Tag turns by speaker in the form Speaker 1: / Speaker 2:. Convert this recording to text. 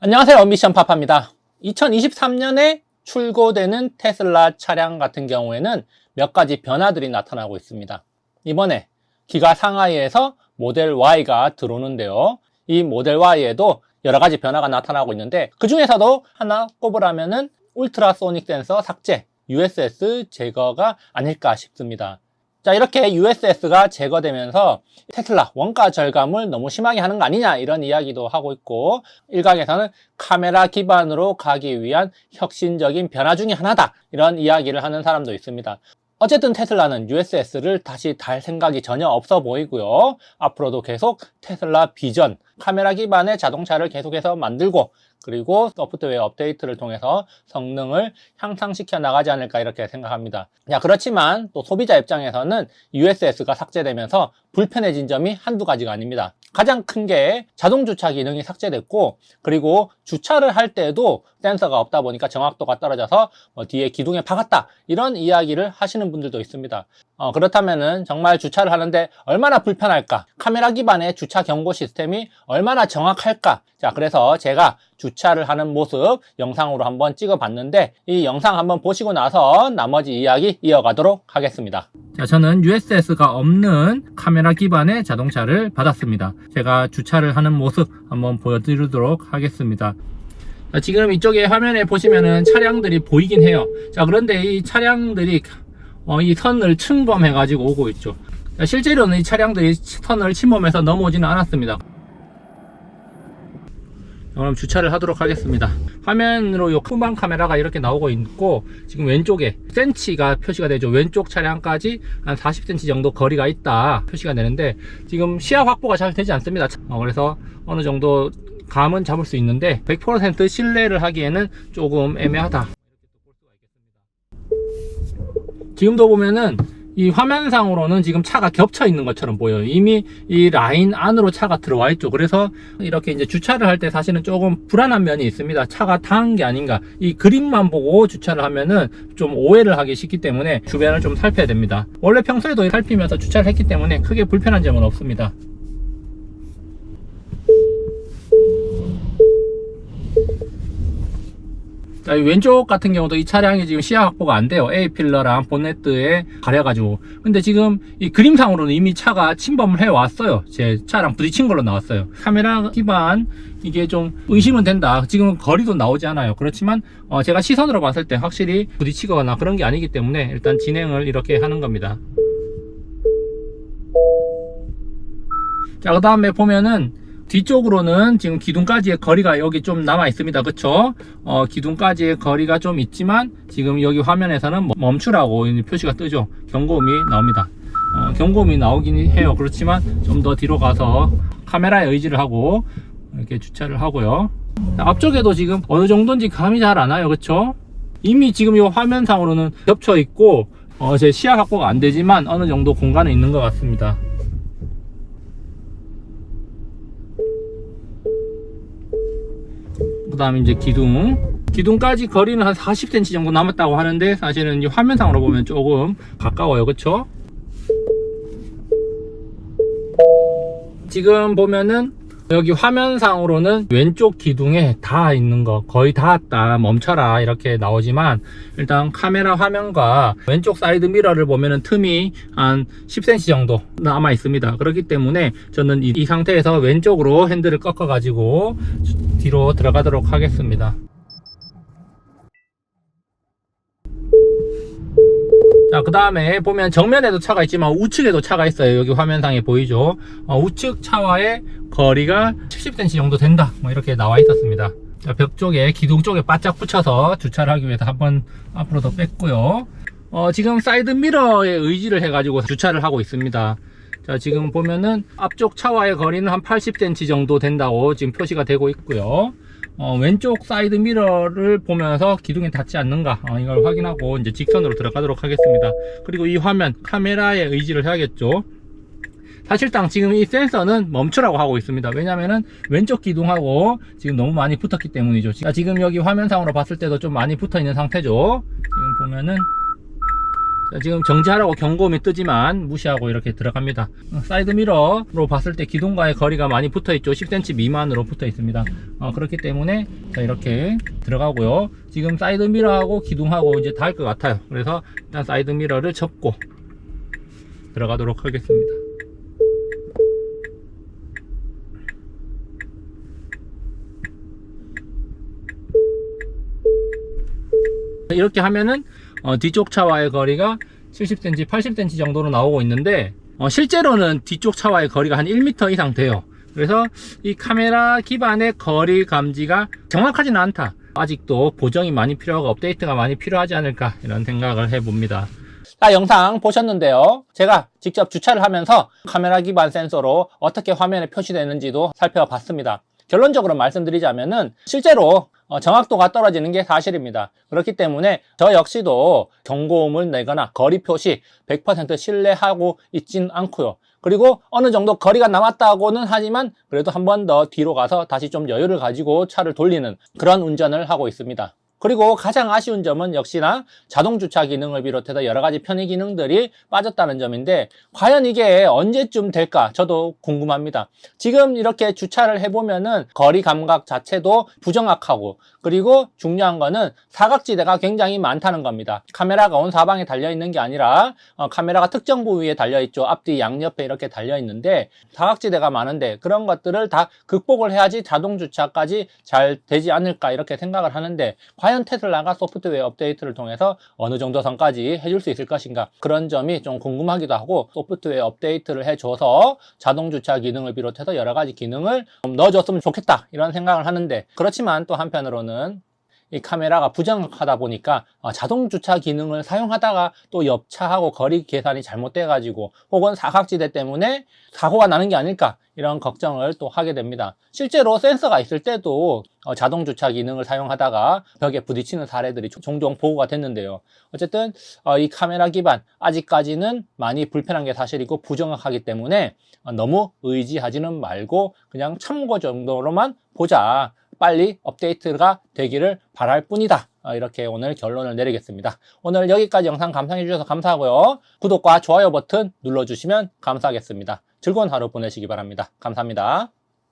Speaker 1: 안녕하세요. 미션 파파입니다. 2023년에 출고되는 테슬라 차량 같은 경우에는 몇 가지 변화들이 나타나고 있습니다. 이번에 기가 상하이에서 모델 Y가 들어오는데요. 이 모델 Y에도 여러 가지 변화가 나타나고 있는데 그 중에서도 하나 꼽으라면은 울트라소닉 센서 삭제, USS 제거가 아닐까 싶습니다. 자, 이렇게 USS가 제거되면서 테슬라 원가 절감을 너무 심하게 하는 거 아니냐 이런 이야기도 하고 있고 일각에서는 카메라 기반으로 가기 위한 혁신적인 변화 중의 하나다 이런 이야기를 하는 사람도 있습니다. 어쨌든 테슬라는 USS를 다시 달 생각이 전혀 없어 보이고요. 앞으로도 계속 테슬라 비전, 카메라 기반의 자동차를 계속해서 만들고 그리고 소프트웨어 업데이트를 통해서 성능을 향상시켜 나가지 않을까 이렇게 생각합니다. 야, 그렇지만 또 소비자 입장에서는 USS가 삭제되면서 불편해진 점이 한두 가지가 아닙니다. 가장 큰 게 자동 주차 기능이 삭제됐고 그리고 주차를 할 때도 센서가 없다 보니까 정확도가 떨어져서 뭐 뒤에 기둥에 박았다 이런 이야기를 하시는 분들도 있습니다. 어, 그렇다면은 정말 주차를 하는데 얼마나 불편할까? 카메라 기반의 주차 경고 시스템이 얼마나 정확할까? 자, 그래서 제가 주차를 하는 모습 영상으로 한번 찍어 봤는데 이 영상 한번 보시고 나서 나머지 이야기 이어가도록 하겠습니다. 자, 저는 USS가 없는 카메라 기반의 자동차를 받았습니다. 제가 주차를 하는 모습 한번 보여드리도록 하겠습니다. 자, 지금 이쪽에 화면에 보시면은 차량들이 보이긴 해요. 자, 그런데 이 차량들이 어, 이 선을 침범해 가지고 오고 있죠. 자, 실제로는 이 차량들이 선을 침범해서 넘어오지는 않았습니다. 그럼 주차를 하도록 하겠습니다. 화면으로 이 후방 카메라가 이렇게 나오고 있고 지금 왼쪽에 센치가 표시가 되죠. 왼쪽 차량까지 한 40cm 정도 거리가 있다 표시가 되는데 지금 시야 확보가 잘 되지 않습니다. 어, 그래서 어느 정도 감은 잡을 수 있는데 100% 신뢰를 하기에는 조금 애매하다. 지금도 보면은 이 화면상으로는 지금 차가 겹쳐 있는 것처럼 보여요. 이미 이 라인 안으로 차가 들어와 있죠. 그래서 이렇게 이제 주차를 할 때 사실은 조금 불안한 면이 있습니다. 차가 닿은 게 아닌가. 이 그림만 보고 주차를 하면은 좀 오해를 하기 쉽기 때문에 주변을 좀 살펴야 됩니다. 원래 평소에도 살피면서 주차를 했기 때문에 크게 불편한 점은 없습니다. 자, 이 왼쪽 같은 경우도 이 차량이 지금 시야 확보가 안 돼요. A 필러랑 본네트에 가려가지고. 근데 지금 이 그림상으로는 이미 차가 침범을 해 왔어요. 제 차랑 부딪힌 걸로 나왔어요. 카메라 기반 이게 좀 의심은 된다. 지금 거리도 나오지 않아요. 그렇지만 어, 제가 시선으로 봤을 때 확실히 부딪히거나 그런 게 아니기 때문에 일단 진행을 이렇게 하는 겁니다. 자, 그 다음에 보면은 뒤쪽으로는 지금 기둥까지의 거리가 여기 좀 남아 있습니다. 그쵸? 어, 기둥까지의 거리가 좀 있지만 지금 여기 화면에서는 뭐 멈추라고 표시가 뜨죠. 경고음이 나옵니다. 어, 경고음이 나오긴 해요. 그렇지만 좀 더 뒤로 가서 카메라에 의지를 하고 이렇게 주차를 하고요. 앞쪽에도 지금 어느 정도인지 감이 잘 안 와요. 그쵸? 이미 지금 이 화면상으로는 겹쳐 있고 어, 제 시야 확보가 안 되지만 어느 정도 공간에 있는 것 같습니다. 다음에 이제 기둥. 기둥까지 거리는 한 40cm 정도 남았다고 하는데 사실은 이 화면상으로 보면 조금 가까워요. 그쵸? 지금 보면은 여기 화면상으로는 왼쪽 기둥에 닿아 있는 거 거의 닿았다 멈춰라 이렇게 나오지만 일단 카메라 화면과 왼쪽 사이드 미러를 보면은 틈이 한 10cm 정도 남아 있습니다. 그렇기 때문에 저는 이, 이 상태에서 왼쪽으로 핸들을 꺾어 가지고 뒤로 들어가도록 하겠습니다 자, 그 다음에 보면 정면에도 차가 있지만 우측에도 차가 있어요. 여기 화면상에 보이죠? 어, 우측 차와의 거리가 70cm 정도 된다. 뭐 이렇게 나와 있었습니다. 자, 벽 쪽에, 기둥 쪽에 바짝 붙여서 주차를 하기 위해서 한번 앞으로 더 뺐고요. 어, 지금 사이드 미러에 의지를 해가지고 주차를 하고 있습니다. 자, 지금 보면은 앞쪽 차와의 거리는 한 80cm 정도 된다고 지금 표시가 되고 있고요. 어, 왼쪽 사이드 미러를 보면서 기둥에 닿지 않는가 어, 이걸 확인하고 이제 직선으로 들어가도록 하겠습니다. 그리고 이 화면 카메라에 의지를 해야겠죠. 사실상 지금 이 센서는 멈추라고 하고 있습니다. 왜냐면은 왼쪽 기둥하고 지금 너무 많이 붙었기 때문이죠. 자, 지금 여기 화면상으로 봤을 때도 좀 많이 붙어 있는 상태죠. 지금 보면은 자, 지금 정지하라고 경고음이 뜨지만 무시하고 이렇게 들어갑니다. 어, 사이드 미러로 봤을 때 기둥과의 거리가 많이 붙어 있죠. 10cm 미만으로 붙어 있습니다. 어, 그렇기 때문에 자, 이렇게 들어가고요. 지금 사이드 미러하고 기둥하고 이제 닿을 것 같아요. 그래서 일단 사이드 미러를 접고 들어가도록 하겠습니다. 이렇게 하면은 어, 뒤쪽 차와의 거리가 70cm, 80cm 정도로 나오고 있는데 어, 실제로는 뒤쪽 차와의 거리가 한 1m 이상 돼요. 그래서 이 카메라 기반의 거리 감지가 정확하지는 않다. 아직도 보정이 많이 필요하고 업데이트가 많이 필요하지 않을까 이런 생각을 해봅니다. 자, 영상 보셨는데요. 제가 직접 주차를 하면서 카메라 기반 센서로 어떻게 화면에 표시되는지도 살펴봤습니다. 결론적으로 말씀드리자면은 실제로 어, 정확도가 떨어지는 게 사실입니다. 그렇기 때문에 저 역시도 경고음을 내거나 거리 표시 100% 신뢰하고 있진 않고요. 그리고 어느 정도 거리가 남았다고는 하지만 그래도 한 번 더 뒤로 가서 다시 좀 여유를 가지고 차를 돌리는 그런 운전을 하고 있습니다. 그리고 가장 아쉬운 점은 역시나 자동 주차 기능을 비롯해서 여러 가지 편의 기능들이 빠졌다는 점인데 과연 이게 언제쯤 될까 저도 궁금합니다. 지금 이렇게 주차를 해보면은 거리 감각 자체도 부정확하고 그리고 중요한 거는 사각지대가 굉장히 많다는 겁니다. 카메라가 온 사방에 달려 있는 게 아니라 어, 카메라가 특정 부위에 달려 있죠. 앞뒤 양옆에 이렇게 달려 있는데 사각지대가 많은데 그런 것들을 다 극복을 해야지 자동 주차까지 잘 되지 않을까 이렇게 생각을 하는데 과연 테슬라가 소프트웨어 업데이트를 통해서 어느 정도 선까지 해줄 수 있을 것인가? 그런 점이 좀 궁금하기도 하고 소프트웨어 업데이트를 해줘서 자동 주차 기능을 비롯해서 여러 가지 기능을 좀 넣어줬으면 좋겠다 이런 생각을 하는데 그렇지만 또 한편으로는 이 카메라가 부정확하다 보니까 어, 자동 주차 기능을 사용하다가 또 옆차하고 거리 계산이 잘못돼 가지고 혹은 사각지대 때문에 사고가 나는 게 아닐까 이런 걱정을 또 하게 됩니다. 실제로 센서가 있을 때도 어, 자동 주차 기능을 사용하다가 벽에 부딪히는 사례들이 종- 종종 보고가 됐는데요. 어쨌든 어, 이 카메라 기반 아직까지는 많이 불편한 게 사실이고 부정확하기 때문에 어, 너무 의지하지는 말고 그냥 참고 정도로만 보자. 빨리 업데이트가 되기를 바랄 뿐이다. 어, 이렇게 오늘 결론을 내리겠습니다. 오늘 여기까지 영상 감상해 주셔서 감사하고요. 구독과 좋아요 버튼 눌러주시면 감사하겠습니다. 즐거운 하루 보내시기 바랍니다. 감사합니다.